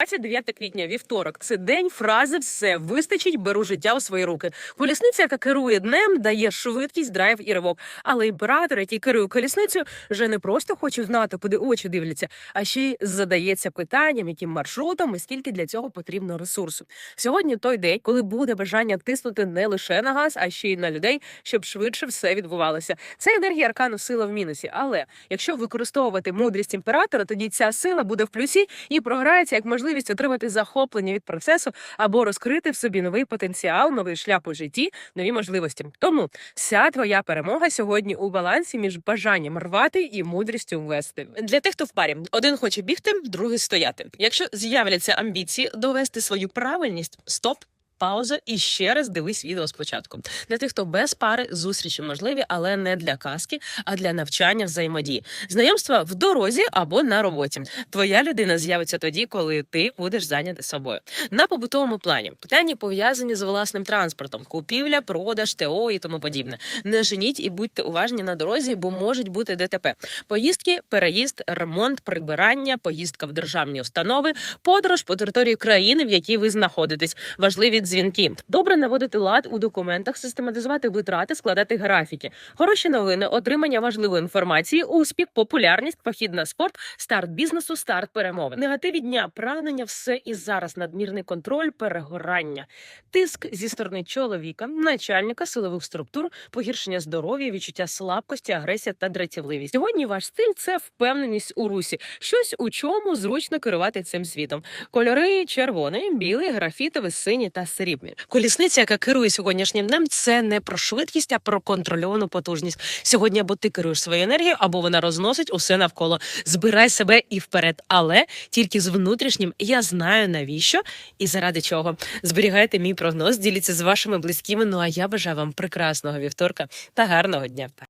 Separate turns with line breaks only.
29 квітня, вівторок. Це день фрази все вистачить, беру життя у свої руки. Колісниця, яка керує днем, дає швидкість, драйв і ривок. Але імператор, який керує колісницею, вже не просто хоче знати, куди очі дивляться, а ще й задається питанням, яким маршрутом і скільки для цього потрібно ресурсу. Сьогодні той день, коли буде бажання тиснути не лише на газ, а ще й на людей, щоб швидше все відбувалося. Це енергія аркану сила в мінусі. Але якщо використовувати мудрість імператора, тоді ця сила буде в плюсі і програється як можливість отримати захоплення від процесу або розкрити в собі новий потенціал, новий шлях у житті, нові можливості. Тому вся твоя перемога сьогодні у балансі між бажанням рвати і мудрістю вести. Для тих, хто в парі, один хоче бігти, другий стояти. Якщо з'являться амбіції довести свою правильність, стоп. Пауза і ще раз дивись відео спочатку. Для тих, хто без пари, зустрічі можливі, але не для казки, а для навчання взаємодії. Знайомства в дорозі або на роботі. Твоя людина з'явиться тоді, коли ти будеш зайнятий собою. На побутовому плані питання пов'язані з власним транспортом, купівля, продаж, ТО і тому подібне. Не женіть і будьте уважні на дорозі, бо можуть бути ДТП. Поїздки, переїзд, ремонт, прибирання, поїздка в державні установи, подорож по території країни, в якій ви знаходитесь. Важливі дзвінки. Добре наводити лад у документах, систематизувати витрати, складати графіки. Хороші новини, отримання важливої інформації, успіх, популярність, похід на спорт, старт бізнесу, старт перемови. Негативі дня, прагнення, все і зараз, надмірний контроль, перегорання, тиск зі сторони чоловіка, начальника силових структур, погіршення здоров'я, відчуття слабкості, агресія та дратівливість. Сьогодні ваш стиль це впевненість у русі, щось у чому зручно керувати цим світом. Кольори червоний, білий, графітовий, синій та срібний. Колісниця, яка керує сьогоднішнім днем, це не про швидкість, а про контрольовану потужність. Сьогодні або ти керуєш своєю енергією, або вона розносить усе навколо. Збирай себе і вперед, але тільки з внутрішнім я знаю навіщо і заради чого. Зберігайте мій прогноз, діліться з вашими близькими. Ну а я бажаю вам прекрасного вівторка та гарного дня.